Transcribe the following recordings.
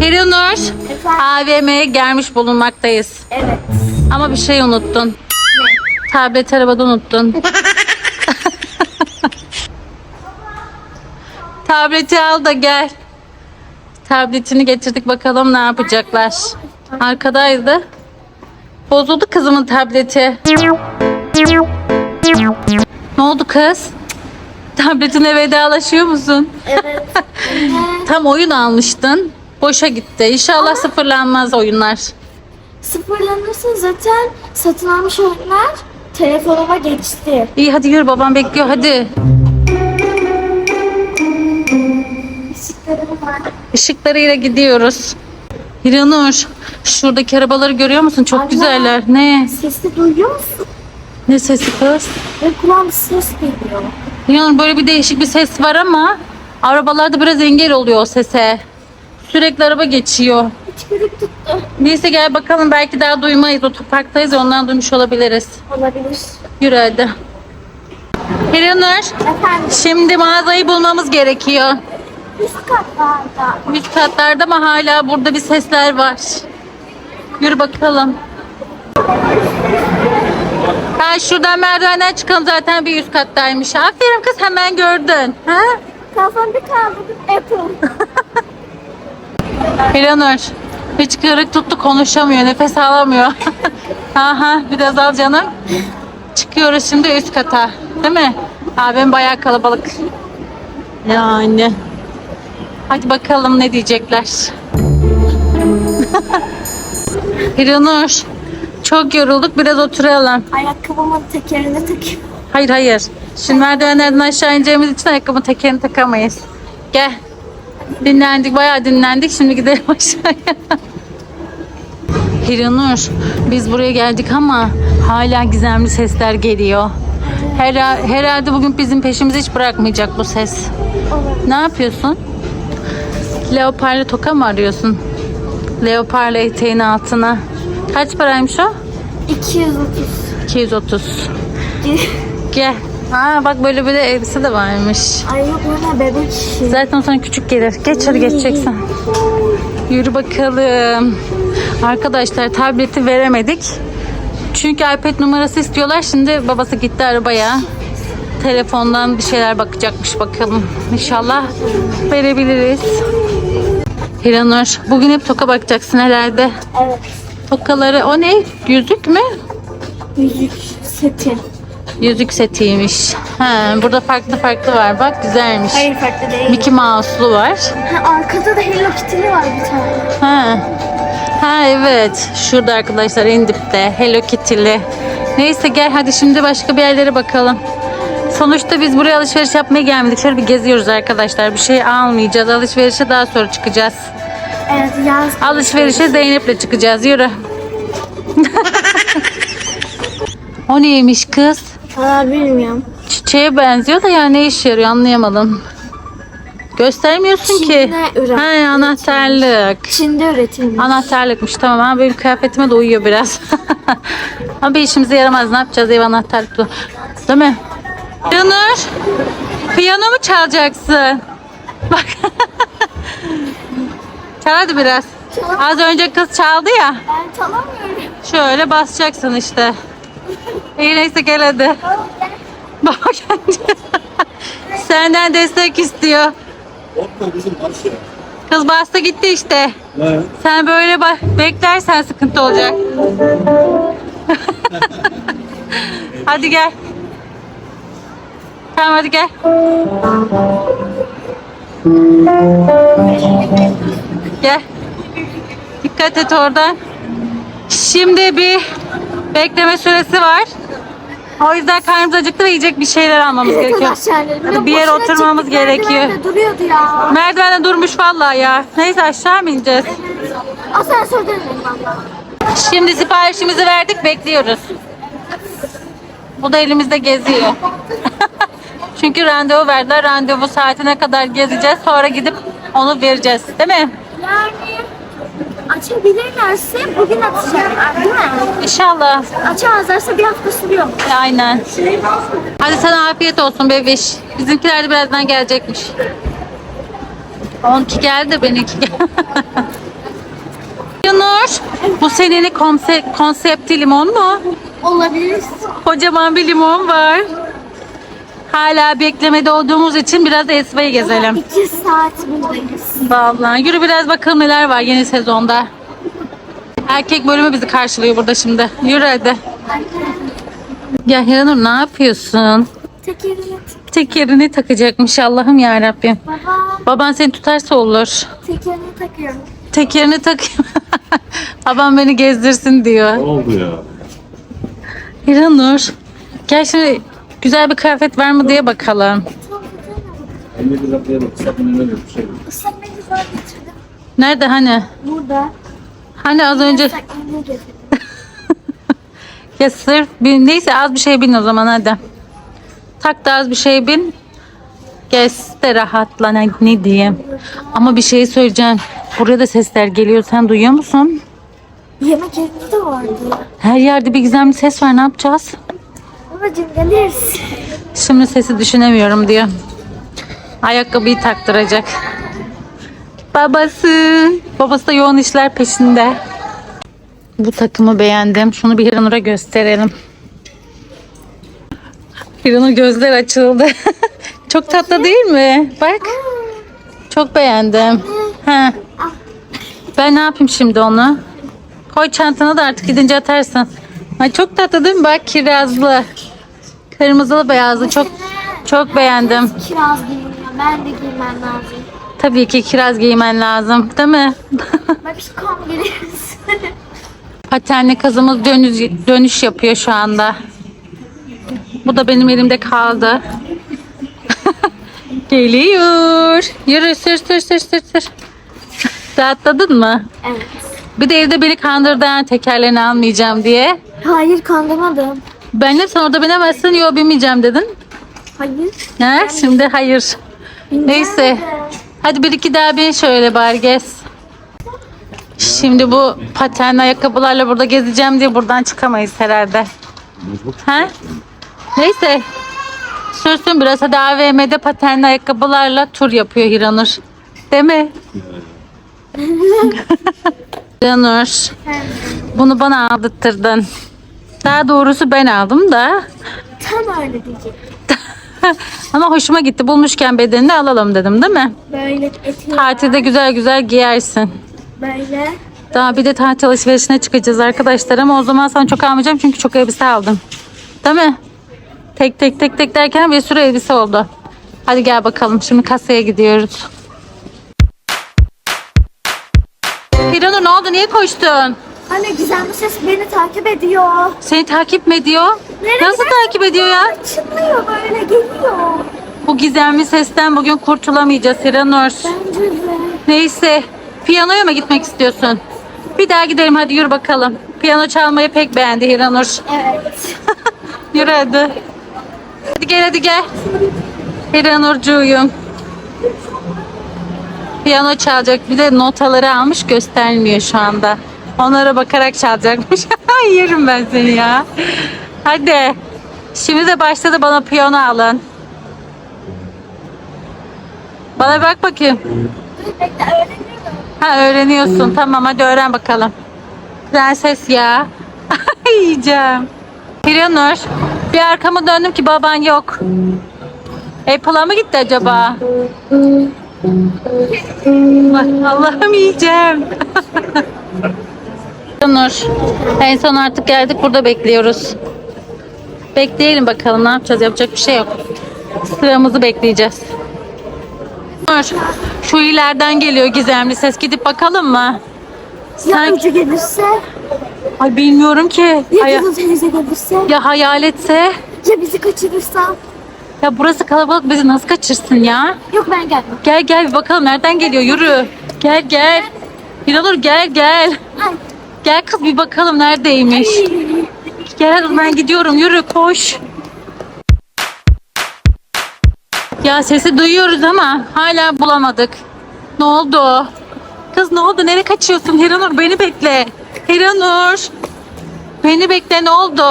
Hiranur, AVM'ye gelmiş bulunmaktayız. Evet. Ama bir şey unuttun. Tablet arabada unuttun. Tableti al da gel. Tabletini getirdik bakalım ne yapacaklar. Arkadaydı. Bozuldu kızımın tableti. Ne oldu kız? Tabletine vedalaşıyor musun? Evet. Tam oyun almıştın. Boşa gitti. İnşallah sıfırlanmaz oyunlar. Sıfırlanırsa zaten satın almış oyunlar telefonuma geçti. İyi hadi yürü babam bekliyor hadi. Işıklarım var. Işıklarıyla gidiyoruz. Hiranur şuradaki arabaları görüyor musun? Çok Abla. güzeller. Ne? Sesi duyuyor musun? Ne sesi kız? Ve kulağım ses geliyor. Hiranur böyle bir değişik bir ses var ama arabalarda biraz engel oluyor o sese. Sürekli araba geçiyor. Hıçkırık tuttu. Neyse gel bakalım belki daha duymayız. Otoparktayız ya, ondan duymuş olabiliriz. Olabilir. Yürü hadi. Hiranur Efendim şimdi mağazayı bulmamız gerekiyor. üst katlarda. Üst katlarda ama hala burada bir sesler var. Yürü bakalım. Ha şuradan merdivenden çıkalım zaten bir üst kattaymış. Aferin kız hemen gördün. Ha? Kafam bir kaldırdım Apple. Hiranur hiç kırık tuttu konuşamıyor nefes alamıyor. Aha biraz al canım. Çıkıyoruz şimdi üst kata. Değil mi? Abim bayağı kalabalık. Yani. Hadi bakalım ne diyecekler. Hiranur çok yorulduk biraz oturalım. Ayakkabımın tekerine takayım. Hayır hayır. Şimdi merdivenlerden aşağı ineceğimiz için ayakkabının tekerini takamayız. Gel. Dinlendik bayağı dinlendik. Şimdi gidelim aşağıya. Hiranur biz buraya geldik ama hala gizemli sesler geliyor. Her, herhalde bugün bizim peşimizi hiç bırakmayacak bu ses. Ne yapıyorsun? Leoparlı toka mı arıyorsun? Leoparlı eteğin altına. Kaç paraymış o? 230. 230. Gel. Aa bak böyle böyle elbise de varmış. Ay yok bana bebek işi. Zaten sana küçük gelir. Geç hadi geçeceksin. Yürü bakalım. Arkadaşlar tableti veremedik. Çünkü iPad numarası istiyorlar. Şimdi babası gitti arabaya. Telefondan bir şeyler bakacakmış bakalım. İnşallah verebiliriz. Hiranur bugün hep toka bakacaksın herhalde. Evet. Tokaları o ne? Yüzük mü? Yüzük seti. Yüzük setiymiş. Ha, burada farklı farklı var. Bak güzelmiş. Hayır farklı değil. Mickey Mouse'lu var. Ha, arkada da Hello Kitty'li var bir tane. Ha. Ha evet. Şurada arkadaşlar en dipte. Hello Kitty'li. Neyse gel hadi şimdi başka bir yerlere bakalım. Sonuçta biz buraya alışveriş yapmaya gelmedik. Şöyle bir geziyoruz arkadaşlar. Bir şey almayacağız. Alışverişe daha sonra çıkacağız. Evet yaz. Alışverişe Zeynep'le çıkacağız. Yürü. o neymiş kız? Aa bilmiyorum. Çiçeğe benziyor da ya ne işe yarıyor anlayamadım. Göstermiyorsun ki. Çin'de üret- anahtarlık. Çin'de üretilmiş. Anahtarlıkmış tamam ama benim kıyafetime de uyuyor biraz. ama bir işimize yaramaz. Ne yapacağız ev anahtarlıklı. Değil mi? Yanır. Piyano mu çalacaksın? Bak. Çal hadi biraz. Az önce kız çaldı ya. Ben çalamıyorum. Şöyle basacaksın işte. İyi neyse gel hadi. Baba kendi. Senden destek istiyor. Korkma kızım bas ya. Kız bastı gitti işte. Ne? Sen böyle bak beklersen sıkıntı olacak. hadi gel. Tamam hadi gel. Gel. Dikkat et oradan. Şimdi bir bekleme süresi var. O yüzden karnımız acıktı ve yiyecek bir şeyler almamız gerekiyor. Arkadaşlar Bir yere oturmamız gerekiyor. Merdivende duruyordu ya. Merdivende durmuş vallahi ya. Neyse aşağı mı ineceğiz? Asansörde valla? Şimdi siparişimizi verdik bekliyoruz. Bu da elimizde geziyor. Çünkü randevu verdiler. Randevu saatine kadar gezeceğiz. Sonra gidip onu vereceğiz. Değil mi? Yani açabilirlerse bugün atacaklar değil mi? İnşallah. Açamazlarsa bir hafta sürüyor. Aynen. Hadi sana afiyet olsun bebiş. Bizimkiler de birazdan gelecekmiş. Onunki geldi benimki geldi. Bu senenin konse- konsepti limon mu? Olabilir. Kocaman bir limon var. Hala beklemede olduğumuz için biraz Esva'yı gezelim. İki saat buradayız. Vallahi yürü biraz bakalım neler var yeni sezonda. Erkek bölümü bizi karşılıyor burada şimdi. Yürü hadi. Ya Hiranur ne yapıyorsun? Tekerini Tekerini takacakmış Allah'ım ya Rabbim. Baba Baban seni tutarsa olur. tekerini takıyorum. Tekerini takayım. Babam beni gezdirsin diyor. Ne oldu ya? Hiranur. Gel şimdi güzel bir kıyafet var mı diye bakalım. Anne bir dakika yedim. Sakın öyle bir şey. Islak mendil getirdim. Nerede hani? Burada. Hani az önce Islak mendil getirdim. ya sırf bir, neyse az bir şey bin o zaman hadi. Tak da az bir şey bin. Gez de rahatla ne, ne diyeyim. Ama bir şey söyleyeceğim. Buraya da sesler geliyor. Sen duyuyor musun? Yemek yerinde de vardı. Her yerde bir gizemli ses var. Ne yapacağız? Babacım geliriz. Şimdi sesi düşünemiyorum diyor. Ayakkabıyı taktıracak. Babası. Babası da yoğun işler peşinde. Bu takımı beğendim. Şunu bir Hiranur'a gösterelim. Hiranur gözler açıldı. Çok tatlı değil mi? Bak. Çok beğendim. Ha. Ben ne yapayım şimdi onu? Koy çantana da artık gidince atarsın. Ay çok tatlı değil mi? Bak kirazlı. Kırmızılı beyazlı çok çok beğendim. Kiraz giyiniyor. Ben de giymem lazım. Tabii ki kiraz giymen lazım değil mi? Bak şu kom geliriz. Patenli kızımız dönüş, dönüş yapıyor şu anda. Bu da benim elimde kaldı. Geliyor. Yürü sür sür sür sür sür. Rahatladın mı? evet. Bir de evde beni kandırdı ha, tekerlerini almayacağım diye. Hayır kandırmadım. Benle sen orada binemezsin. Yok binmeyeceğim dedin. Hayır. Ha, şimdi hayır. Neyse. Hadi bir iki daha bin şöyle bari gez. Şimdi bu patenli ayakkabılarla burada gezeceğim diye buradan çıkamayız herhalde. Ha? Neyse. Sürsün biraz hadi AVM'de patenli ayakkabılarla tur yapıyor Hiranur. Değil mi? Hiranur. Bunu bana aldırttırdın. Daha doğrusu ben aldım da. Tam öyle diyecek. Ama hoşuma gitti. Bulmuşken bedenini alalım dedim değil mi? Böyle eti Tatilde güzel güzel giyersin. böyle. Daha bir de tatil alışverişine çıkacağız arkadaşlar ama o zaman sana çok almayacağım çünkü çok elbise aldım. Değil mi? Tek tek tek tek derken bir sürü elbise oldu. Hadi gel bakalım şimdi kasaya gidiyoruz. Hiranur ne oldu? Niye koştun? Anne gizemli ses beni takip ediyor. Seni takip mi ediyor? Nereye Nasıl gidersen takip ediyor ya? Çınlıyor böyle geliyor. Bu gizemli sesten bugün kurtulamayacağız Hiranur. Bence de. Neyse. Piyanoya mı gitmek istiyorsun? Bir daha gidelim hadi yürü bakalım. Piyano çalmayı pek beğendi Hiranur. Evet. Yürü hadi. Hadi gel hadi gel. Hiranurcuğum. Piyano çalacak. Bir de notaları almış göstermiyor şu anda. Onlara bakarak çalacakmış. Yerim ben seni ya. Hadi. Şimdi de başladı bana piyano alın. Bana bak bakayım. Ha öğreniyorsun. Tamam hadi öğren bakalım. Prenses ya. Yiyeceğim. Hiranur. Bir arkama döndüm ki baban yok. Apple'a mı gitti acaba? Allah'ım yiyeceğim. Hiranur. En son artık geldik burada bekliyoruz. Bekleyelim bakalım ne yapacağız yapacak bir şey yok. Sıramızı bekleyeceğiz. Nur, şu ileriden geliyor gizemli ses. Gidip bakalım mı? Sen... Ece gelirse? Ay bilmiyorum ki. Ya Haya- Kızıl teyze gelirse? Ya hayaletse? Ya bizi kaçırırsa? Ya burası kalabalık bizi nasıl kaçırsın ya? Yok ben gelmem. Gel gel bir bakalım nereden geliyor yürü. Gel gel. Hiranur gel gel. Ay. Gel kız bir bakalım neredeymiş. Gel ben gidiyorum yürü koş. Ya sesi duyuyoruz ama hala bulamadık. Ne oldu? Kız ne oldu? Nereye kaçıyorsun? Hiranur beni bekle. Hiranur. Beni bekle ne oldu?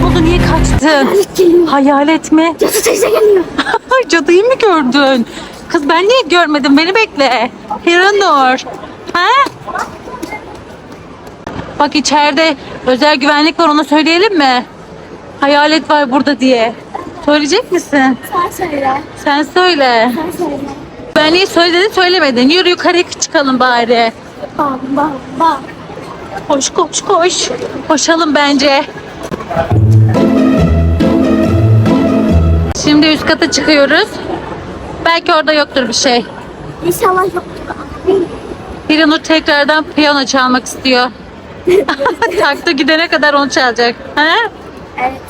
Ne oldu? Niye kaçtın? Hayalet mi? Cadı teyze geliyor. Cadıyı mı gördün? Kız ben niye görmedim? Beni bekle. Hiranur. Ha? Bak içeride özel güvenlik var ona söyleyelim mi? Hayalet var burada diye. Söyleyecek misin? Sen söyle. Sen söyle. Sen söyle. Söyledin söylemedin. Yürü yukarıya çıkalım bari. Bam bam bam. Koş koş koş. Koşalım bence. Şimdi üst kata çıkıyoruz. Belki orada yoktur bir şey. İnşallah yoktur. Hiranur tekrardan piyano çalmak istiyor. Taktı gidene kadar onu çalacak. Ha? Evet.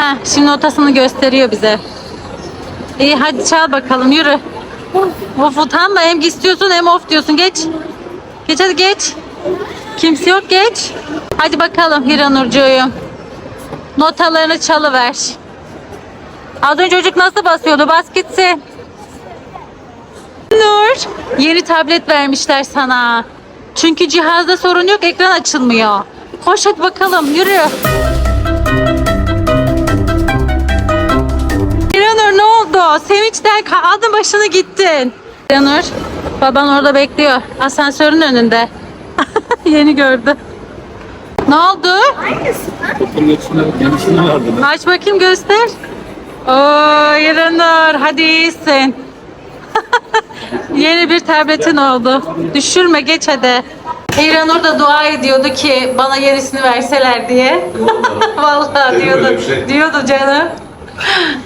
Ha, şimdi notasını gösteriyor bize. İyi hadi çal bakalım yürü. Of utanma hem istiyorsun hem of diyorsun geç. Geç hadi geç. Kimse yok geç. Hadi bakalım Hiranurcuğum. Notalarını çalıver. Az önce çocuk nasıl basıyordu? Bas gitsin. Nur, yeni tablet vermişler sana. Çünkü cihazda sorun yok, ekran açılmıyor. Koş hadi bakalım, yürü. İranur ne oldu? Sevinçten aldın başını gittin. İranur, baban orada bekliyor. Asansörün önünde. Yeni gördü. Ne oldu? Vardı. Aç bakayım göster. Oo İranur hadi iyisin. Yeni bir tabletin oldu. Düşürme geç hadi. İranur da dua ediyordu ki bana yenisini verseler diye. Vallahi diyordu. şey? Diyordu canım.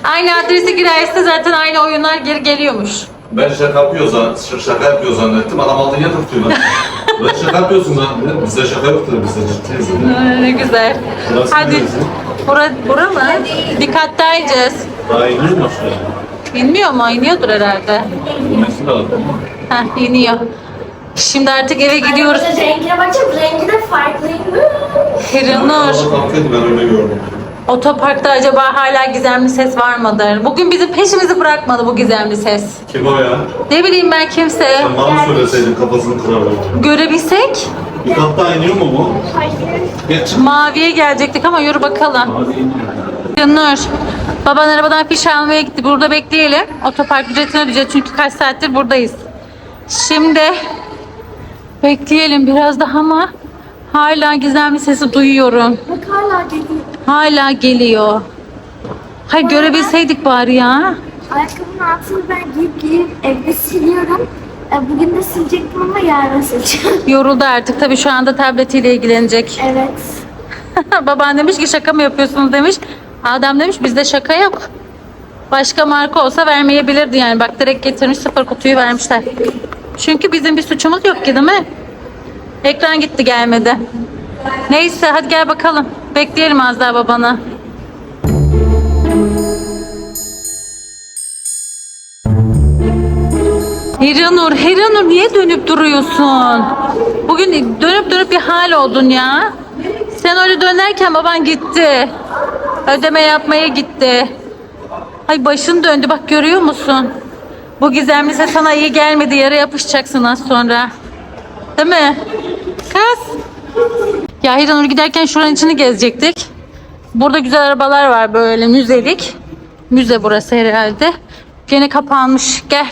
Aynı adrese girerse zaten aynı oyunlar geri geliyormuş. Ben şaka yapıyor zan, ş- şaka yapıyor zannettim. Adam aldı niye tutuyor lan? ben şaka yapıyorsun zannettim. Bizde şaka yoktur bizde ciddiyiz. Ne güzel. Hadi. neresi? Bura, bura mı? Dikkatli ineceğiz. Daha iniyor mu? İnmiyor mu? İniyordur herhalde. İnmesi lazım. Heh, iniyor. Şimdi artık eve gidiyoruz. Rengine bakacağım. Rengi de farklı. Hiranur. Allah affedin ben öyle gördüm. Otoparkta acaba hala gizemli ses var mıdır? Bugün bizim peşimizi bırakmadı bu gizemli ses. Kim o ya? Ne bileyim ben kimse. Sen bana söyleseydin kafasını kırardım. Görebilsek Bir kat daha iniyor mu bu? Hayır. Geç. maviye gelecektik ama yürü bakalım. Hadi iniyor. Nur. Baban arabadan fiş almaya gitti. Burada bekleyelim. Otopark ücretini ödeyeceğiz çünkü kaç saattir buradayız. Şimdi bekleyelim biraz daha ama hala gizemli sesi duyuyorum. Bak hala geliyor. Hala geliyor. Hay görebilseydik bari ya. Ayakkabının altını ben giyip giyip evde siliyorum. E, Bugün de silecektim ama yarın sileceğim. Yoruldu artık. Tabii şu anda tabletiyle ilgilenecek. evet. Baban demiş ki şaka mı yapıyorsunuz demiş. Adam demiş bizde şaka yok. Başka marka olsa vermeyebilirdi yani. Bak direkt getirmiş sıfır kutuyu vermişler. Çünkü bizim bir suçumuz yok ki değil mi? Ekran gitti gelmedi. Neyse hadi gel bakalım. Bekleyelim az daha babanı. Hiranur, Hiranur niye dönüp duruyorsun? Bugün dönüp dönüp bir hal oldun ya. Sen öyle dönerken baban gitti. Ödeme yapmaya gitti. Ay başın döndü bak görüyor musun? Bu gizemli ses sana iyi gelmedi. Yere yapışacaksın az sonra. Değil mi? Kız. Ya Hiranur giderken şuranın içini gezecektik. Burada güzel arabalar var böyle müzelik. Müze burası herhalde. Gene kapanmış. Gel.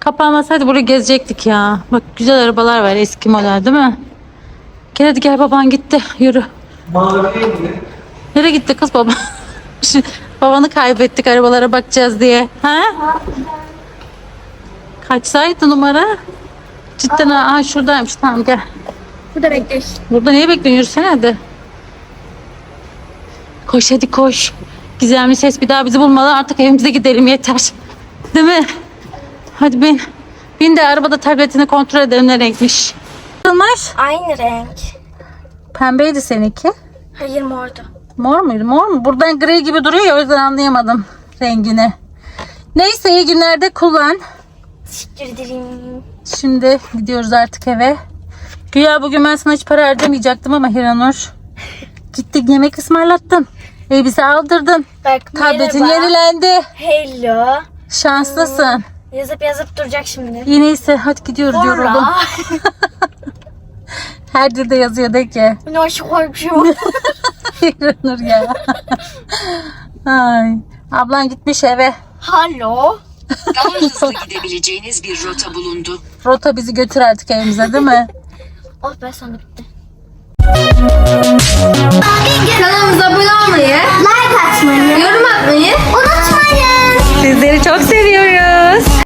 Kapanmasaydı burayı gezecektik ya. Bak güzel arabalar var eski model değil mi? Gel hadi gel baban gitti. Yürü. Nereye gitti kız baba? Şimdi Babanı kaybettik arabalara bakacağız diye. Ha? Kaçsaydı numara? Cidden ha ha, şuradaymış tamam gel. Burada bekleyin. Burada niye bekliyorsun? Yürüsene hadi. Koş hadi koş. Gizemli ses bir daha bizi bulmadan artık evimize gidelim yeter. Değil mi? Hadi bin. Bin de arabada tabletini kontrol edelim ne renkmiş. Kılmış. Aynı renk. Pembeydi seninki. Hayır mordu. Mor muydu? Mor mu? Buradan gri gibi duruyor ya o yüzden anlayamadım rengini. Neyse iyi günlerde kullan. Teşekkür ederim. Şimdi gidiyoruz artık eve. Güya bugün ben sana hiç para harcamayacaktım ama Hiranur. Gittik yemek ısmarlattın. Elbise aldırdın. Bak Tabletin merhaba. yenilendi. Hello. Şanslısın. Yazıp yazıp duracak şimdi. İyi neyse hadi gidiyoruz yoruldum. Sonra. Her dilde yazıyor de ki. Ne hoş korkuşum. Hiranur ya. Ay. Ablan gitmiş eve. Hello. Daha hızlı gidebileceğiniz bir rota bulundu. Rota bizi götür artık evimize değil mi? Oh be sana bitti. Kanalımıza abone olmayı, Like atmayı, yorum atmayı unutmayın. Sizleri çok seviyoruz.